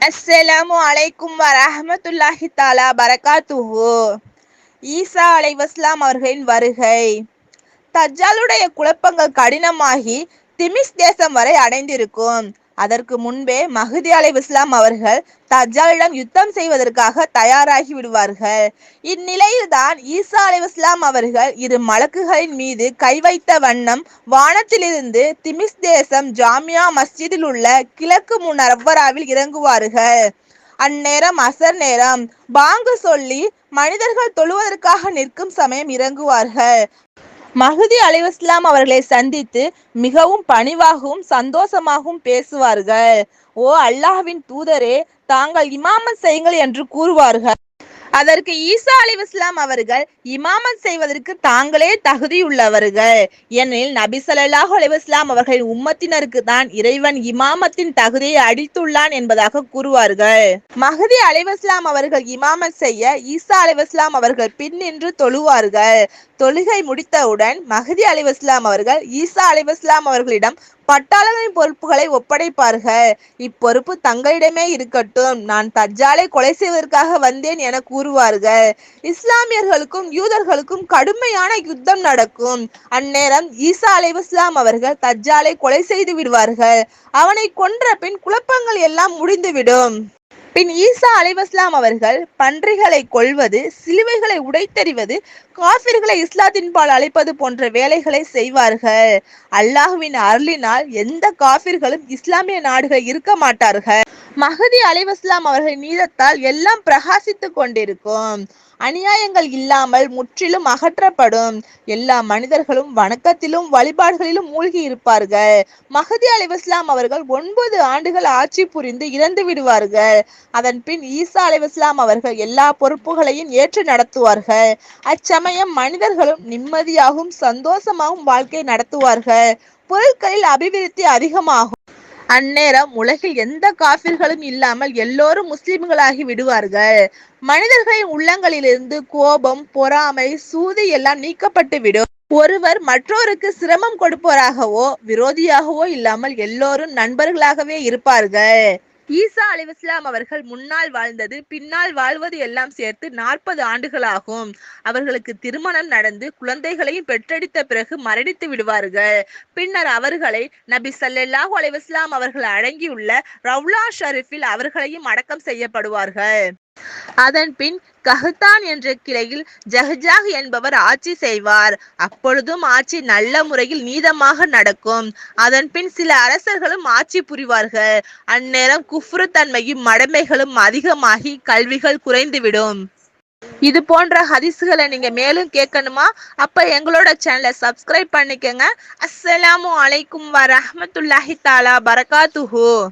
அஸ்ஸலாமு அலைக்கும் வரஹ்மத்துல்லாஹி தாலா பரகாத்துஹு. ஈசா அலைவஸ்லாம் அவர்களின் வருகை. தஜ்ஜாலுடைய குழப்பங்கள் கடினமாகி திமிஸ் தேசம் வரை அடைந்திருக்கும். அதற்கு முன்பே மஹதி அலைவிஸ்லாம் அவர்கள் தஜாலிடம் யுத்தம் செய்வதற்காக தயாராகி விடுவார்கள். இந்நிலையில்தான் ஈசா அலைவிஸ்லாம் அவர்கள் இரு மலக்குகளின் மீது கை வைத்த வண்ணம் வானத்திலிருந்து திமிஸ் தேசம் ஜாமியா மஸ்ஜிதில் உள்ள கிழக்கு முனவ்வராவில் இறங்குவார்கள். அந்நேரம் அசர் நேரம் பாங்கு சொல்லி மனிதர்கள் தொழுவதற்காக நிற்கும் சமயம் இறங்குவார்கள். மஹதி அலிவஸ்லாம் அவர்களை சந்தித்து மிகவும் பணிவாகவும் சந்தோஷமாகவும் பேசுவார்கள். ஓ அல்லாஹ்வின் தூதரே தாங்கள் இமாமத் செய்யுங்கள் என்று கூறுவார்கள். அதற்கு ஈசா அலிவாஸ்லாம் அவர்கள் இமாமத் செய்வதற்கு தாங்களே தகுதியுள்ளவர்கள். ஏனெனில் நபி ஸல்லல்லாஹு அலைஹி அவர்களின் உம்மத்தினருக்கு தான் இறைவன் இமாமத்தின் தகுதியை அடித்துள்ளான் என்பதாக கூறுவார்கள். மஹதி அலிவஸ்லாம் அவர்கள் இமாமத் செய்ய ஈசா அலைவாஸ்லாம் அவர்கள் பின் நின்று தொழுவார்கள். தொழுகை முடித்தவுடன் மஹதி அலிவஸ்லாம் அவர்கள் ஈசா அலிவாஸ்லாம் அவர்களிடம் பட்டாளங்களின் பொறுப்புகளை ஒப்படைப்பார்கள். இப்பொறுப்பு தங்களிடமே இருக்கட்டும். நான் தஜ்ஜாலை கொலை செய்வதற்காக வந்தேன் என கூறுவார்கள் இஸ்லாமியர்களுக்கும் யூதர்களுக்கும் கடுமையான யுத்தம் நடக்கும். அந்நேரம் ஈசா அலைவாஸ்லாம் அவர்கள் தஜ்ஜாலை கொலை செய்து விடுவார்கள். அவனை கொன்ற பின் குழப்பங்கள் எல்லாம் முடிந்துவிடும். பின் ஈசா அலைவாஸ்லாம் அவர்கள் பன்றிகளை கொல்வது சிலுவைகளை உடைத்தெறிவது காபிர்களை இஸ்லாத்தின் பால் அழைப்பது போன்ற வேலைகளை செய்வார்கள். அல்லாஹுவின் அருளினால் எந்த காபிர்களும் இஸ்லாமிய நாடுகள் இருக்க மாட்டார்கள். மஹதி அலைவாஸ்லாம் அவர்கள் நீதத்தால் எல்லாம் பிரகாசித்துக் கொண்டிருக்கும். அநியாயங்கள் இல்லாமல் முற்றிலும் அகற்றப்படும். எல்லா மனிதர்களும் வணக்கத்திலும் வழிபாடுகளிலும் மூழ்கி இருப்பார்கள். மஹதி அலைவாஸ்லாம் அவர்கள் ஒன்பது ஆண்டுகள் ஆட்சி புரிந்து இறந்து விடுவார்கள். அதன் பின் ஈசா அலைவாஸ்லாம் அவர்கள் எல்லா பொறுப்புகளையும் ஏற்று நடத்துவார்கள். அச்சமயம் மனிதர்களும் நிம்மதியாகவும் சந்தோஷமாகவும் வாழ்க்கை நடத்துவார்கள். பொருட்களில் அபிவிருத்தி அதிகமாகும். அந்நேரம் உலகில் எந்த காபிர்களும் இல்லாமல் எல்லோரும் முஸ்லிம்களாகி விடுவார்கள். மனிதர்களின் உள்ளங்களிலிருந்து கோபம் பொறாமை சூது எல்லாம் நீக்கப்பட்டு விடும். ஒருவர் மற்றோருக்கு சிரமம் கொடுப்பவராகவோ விரோதியாகவோ இல்லாமல் எல்லோரும் நண்பர்களாகவே இருப்பார்கள். ஈசா அலிவஸ்லாம் அவர்கள் முன்னால் வாழ்ந்தது பின்னால் வாழ்வது எல்லாம் சேர்த்து நாற்பது ஆண்டுகளாகும். அவர்களுக்கு திருமணம் நடந்து குழந்தைகளையும் பெற்றெடுத்த பிறகு மரணித்து விடுவார்கள். பின்னர் அவர்களை நபி சல்லல்லாஹு அலைவாஸ்லாம் அவர்கள் அடங்கியுள்ள ரவுலா ஷரீஃபில் அவர்களையும் அடக்கம் செய்யப்படுவார்கள். அதன் பின் கஹத்தான் என்ற கிளையில் ஜஹஜாக் என்பவர் ஆட்சி செய்வார். அப்பொழுதும் ஆட்சி நல்ல முறையில் நீதமாக நடக்கும். அதன் பின் சில அரசர்களும் ஆட்சி புரிவார்கள். அந்நேரம் குஃப்ரு தன்மையும் மடமைகளும் அதிகமாகி கல்விகள் குறைந்துவிடும். இது போன்ற ஹதிசுகளை நீங்க மேலும் கேட்கணுமா? அப்ப எங்களோட சேனலை சப்ஸ்கிரைப் பண்ணிக்கங்க. அஸ்ஸலாமு அலைக்கும் வரஹ்மத்துல்லாஹி தாலா பரகாத்துஹூ.